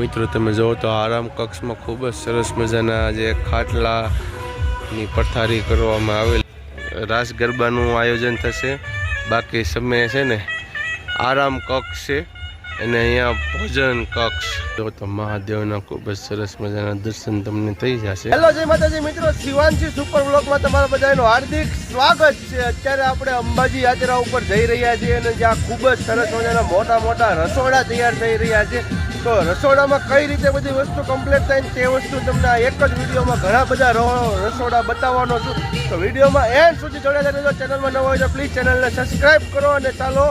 મિત્રો, તમે જુઓ તો આરામ કક્ષમાં ખૂબ જ સરસ મજાના જે ખાટલાની પથારી કરવામાં આવેલ રાસ ગરબાનું આયોજન થશે. બાકી સમય છે ને, આરામ કક્ષ છે. અને અહીંયા ભોજન, કક્ષ, જો તો મહાદેવના ખૂબ જ સરસ મજાના દર્શન તમને થઈ જશે. હેલો, જય માતાજી. મિત્રો શિવાનજી સુપર બ્લોકમાં તમારા બધાનું હાર્દિક સ્વાગત છે. અત્યારે આપણે અંબાજી યાત્રા ઉપર જઈ રહ્યા છીએ અને જ્યાં ખૂબ જ સરસ મજાના મોટા મોટા રસોડા તૈયાર થઈ રહ્યા છે. તો રસોડામાં કઈ રીતે બધી વસ્તુ કમ્પ્લીટ થાય ને તે વસ્તુ તમને એક જ વિડીયોમાં ઘણા બધા રસોડા બતાવવાનો છું. તો વિડીયોમાં એન્ડ સુધી જોડાયેલા રહેજો. ચેનલમાં નવા હોય તો પ્લીઝ ચેનલને સબસ્ક્રાઈબ કરો અને ચાલો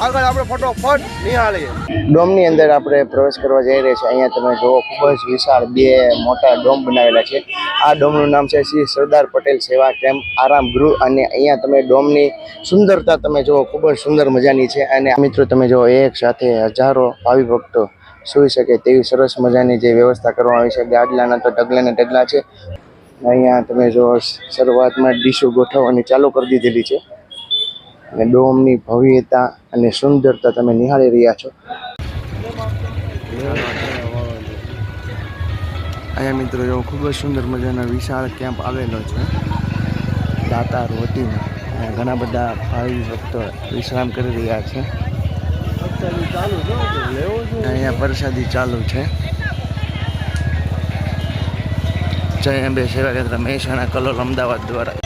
આગળ આપણે ફટોફટ નિહાળીએ. ડોમની અંદર આપણે પ્રવેશ કરવા જઈ રહ્યા છીએ. અહીંયા તમે જુઓ, ખૂબ જ વિશાળ બે મોટા ડોમ બનાવેલા છે. આ ડોમનું નામ છે શ્રી સરદાર પટેલ સેવા કેમ્પ આરામ ગૃહ અને અહીંયા તમે ડોમની સુંદરતા તમે જુઓ, ખૂબ જ સુંદર મજાની છે અને મિત્રો તમે જુઓ, એક સાથે હજારો ભાવિ ભક્તો સૂઈ શકે તેવી સરસ મજાની જે વ્યવસ્થા કરવામાં આવી છે. ગાડલાના તો ઢગલા ને ઢગલા છે. અહીંયા તમે જો શરૂઆતમાં ડીશો ગોઠવવાની ચાલુ કરી દીધેલી છે. અને ડોમની ભવ્યતા અને સુંદરતા તમે નિહાળી રહ્યા છો. અહીંયા મિત્રો એવો ખૂબ જ સુંદર મજાનો વિશાળ કેમ્પ આવેલો છે. દાતાર વતીનો ઘણા બધા ભાવિ ભક્તો વિશ્રામ કરી રહ્યા છે. અહીંયા પ્રસાદી ચાલુ છે. જય અંબે સેવા કેન્દ્ર મહેસાણા કલોલ અમદાવાદ દ્વારા.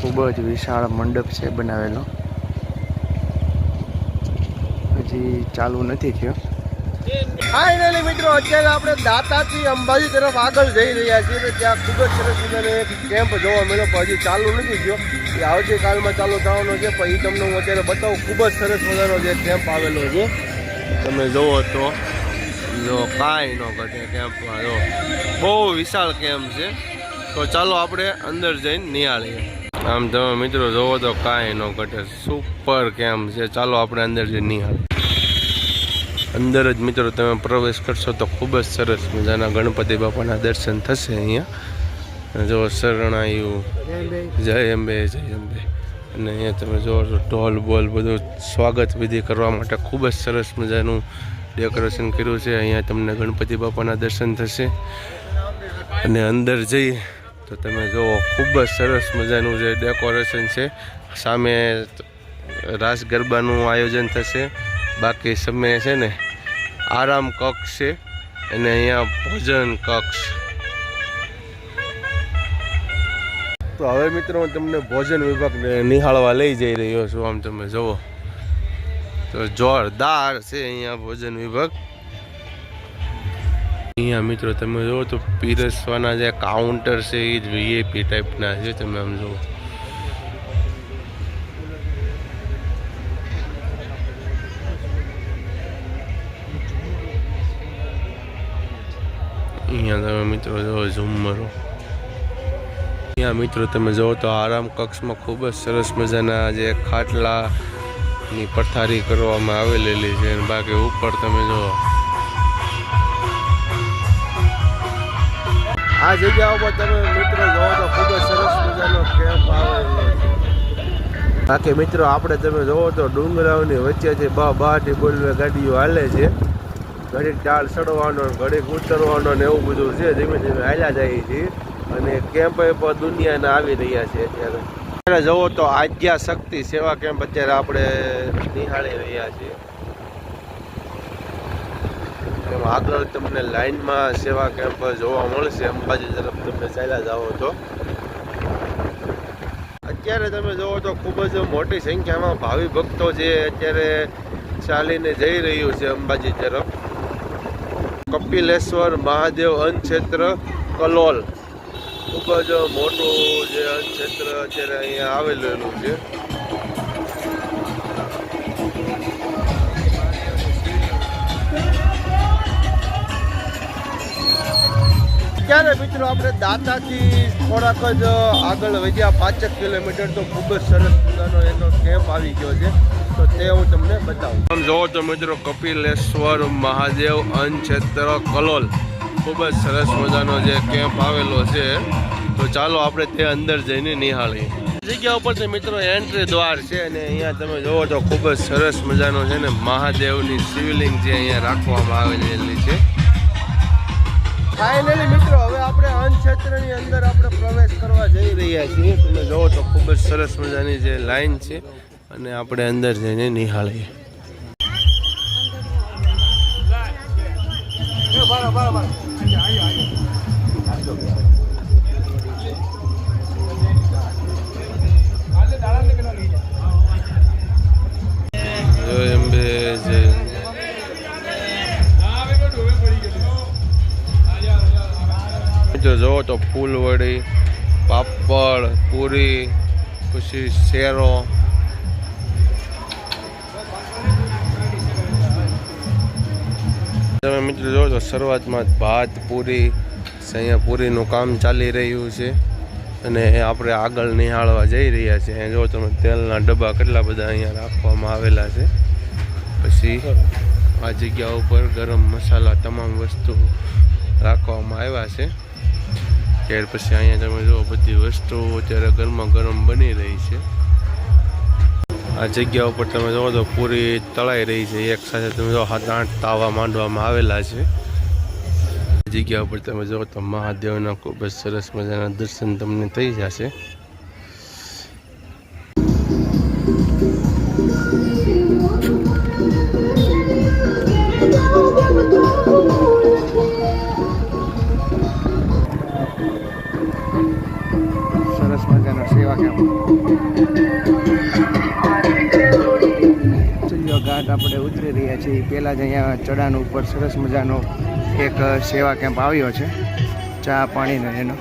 ખૂબ જ વિશાળ મંડપ છે બનાવેલો. હજી ચાલુ નથી થયો. ફાઇનલી મિત્રો અત્યારે આપણે દાતાથી અંબાજી તરફ આગળ જઈ રહ્યા છીએ તો ત્યાં ખૂબ જ સરસ મજાનો એક કેમ્પ જોવા મળ્યો પણ હજી ચાલુ નથી થયો. એ આવતીકાલમાં ચાલુ થવાનો છે પણ એ તમને હું અત્યારે બતાવું ખૂબ જ સરસ મજાનો જે કેમ્પ આવેલો છે. તમે જુઓ તો જો કાંઈ ન ઘટે કેમ્પમાં જો. બહુ વિશાળ કેમ્પ છે. તો ચાલો આપણે અંદર જઈને નિહાળીએ. આમ તમે મિત્રો જુઓ તો કાંઈ ન ઘટે. સુપર કેમ છે. ચાલો આપણે અંદર જઈને નિહાળીએ. અંદર જ મિત્રો તમે પ્રવેશ કરશો તો ખૂબ જ સરસ મજાના ગણપતિ બાપાના દર્શન થશે અહીંયા. જો શરણાયું જય અંબે જય અંબે. અને અહીંયા તમે જોવો છો ઢોલ બોલ બધું સ્વાગત વિધિ કરવા માટે ખૂબ જ સરસ મજાનું ડેકોરેશન કર્યું છે. અહીંયા તમને ગણપતિ બાપાના દર્શન થશે. અને અંદર જઈએ તો તમે જુઓ, ખૂબ જ સરસ મજાનું જે ડેકોરેશન છે. સામે રાસ ગરબાનું આયોજન થશે. બાકી સમય છે ને, આરામ કક્ષ છે અને અહીંયા ભોજન કક્ષ. તો હવે મિત્રો હું તમને ભોજન વિભાગને નિહાળવા લઈ જઈ રહ્યો છું. આમ તમે જુઓ. તો જોરદાર છે અહીંયા ભોજન વિભાગ. અહીંયા મિત્રો તમે જુઓ તો પીરસવાના જે કાઉન્ટર છે એ જ વીઆઈપી ટાઈપના છે તમે આમ જુઓ. અહીંયા તમે મિત્રો જુઓ ઝુમ્મરો અહીંયા મિત્રો તમે જુઓ તો આરામ કક્ષમાં ખૂબ જ સરસ મજાના જે ખાટલાની પથારી કરવામાં આવેલી છે બાકી ઉપર તમે જુઓ. આ જગ્યા ઉપર તમે મિત્રો જોવો તો ખૂબ જ સરસ મજાનો કેમ્પ આવે બાકી મિત્રો, આપણે તમે જોવો તો ડુંગરાઓની વચ્ચેથી બા બહારથી બોલવે ગાડીઓ હાલે છે. ઘડીક ડાળ ચડવાનો, ઘડીક ઉતરવાનો ને એવું બધું છે. ધીમે ધીમે હાલ્યા જાય છે. અને કેમ્પ પણ દુનિયાના આવી રહ્યા છે અત્યારે. અત્યારે જવો તો આજ્ઞા શક્તિ સેવા કેમ્પ અત્યારે આપણે નિહાળી રહ્યા છીએ. એમાં આગળ તમને લાઈનમાં સેવા કેમ્પ જોવા મળશે. અંબાજી તરફ તમે ચાલ્યા જાઓ તો અત્યારે તમે જોવો તો ખૂબ જ મોટી સંખ્યામાં ભાવિ ભક્તો જે અત્યારે ચાલીને જઈ રહ્યું છે અંબાજી તરફ. કપિલેશ્વર મહાદેવ અન્નક્ષેત્ર, કલોલ. ખૂબ જ મોટું જે અન્નક્ષેત્ર અત્યારે અહીંયા આવેલું છે. અત્યારે મિત્રો આપણે દાતાથી થોડાક જ આગળ વધ્યા. પાંચેક કિલોમીટર તો ખૂબ જ સરસ મજાનો એનો કેમ્પ આવી ગયો છે. તો તે હું તમને બતાવું. આમ જોવો તો મિત્રો કપિલેશ્વર મહાદેવ અનક્ષેત્ર કલોલ. ખૂબ જ સરસ મજાનો જે કેમ્પ આવેલો છે. તો ચાલો આપણે તે અંદર જઈને નિહાળીએ. જગ્યા ઉપર મિત્રો એન્ટ્રી દ્વાર છે અને અહીંયા તમે જોવો તો ખૂબ જ સરસ મજાનો છે ને મહાદેવની શિવલિંગ જે અહીંયા રાખવામાં આવેલી છે. ફાઇનલી મિત્રો હવે આપણે અન્ન ક્ષેત્રની અંદર આપણે પ્રવેશ કરવા જઈ રહ્યા છીએ તમે જોવો તો ખૂબ જ સરસ મજાની જે લાઈન છે અને આપણે અંદર જઈને નિહાળીએ જય અંબે જય મિત્રો જોવો તો ફૂલવડી, પાપડ, પૂરી, પછી શેરો. તમે મિત્રો જોવો તો શરૂઆતમાં ભાત, પૂરી અહીંયા પૂરીનું કામ ચાલી રહ્યું છે. અને આપણે આગળ નિહાળવા જઈ રહ્યા છીએ અહીંયા જો તમે તેલના ડબ્બા કેટલા બધા અહીંયા રાખવામાં આવેલા છે. પછી આ જગ્યા ઉપર ગરમ મસાલા તમામ વસ્તુ રાખવામાં આવ્યા છે. ત્યાર પછી અહીંયા તમે જો બધી વસ્તુઓ અત્યારે ગરમા ગરમ બની રહી છે. આ જગ્યા ઉપર તમે જોવો તો પૂરી તળાઈ રહી છે. એક સાથે તમે જો સાત આઠ તાવા માંડવામાં આવેલા છે. જગ્યા ઉપર તમે જુઓ તો મહાદેવના ખૂબ જ સરસ મજાના દર્શન તમને થઈ જશે. પહેલાં જ અહીંયા ચડાણ ઉપર સરસ મજાનો એક સેવા કેમ્પ આવ્યો છે. ચા પાણીનો એનો.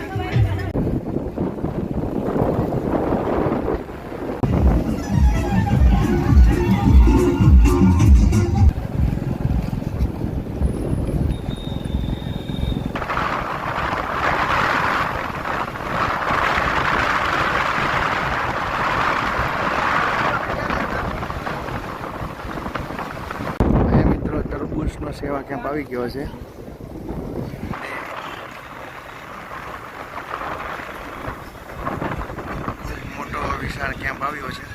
આવી ગયો છે. મોટો વિશાળ કેમ્પ આવ્યો છે.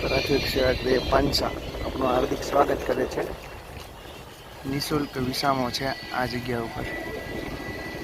ટ્રાફિક સેવા પાંચા. આપનું હાર્દિક સ્વાગત કરે છે. નિઃશુલ્ક વિસામો છે આ જગ્યા ઉપર.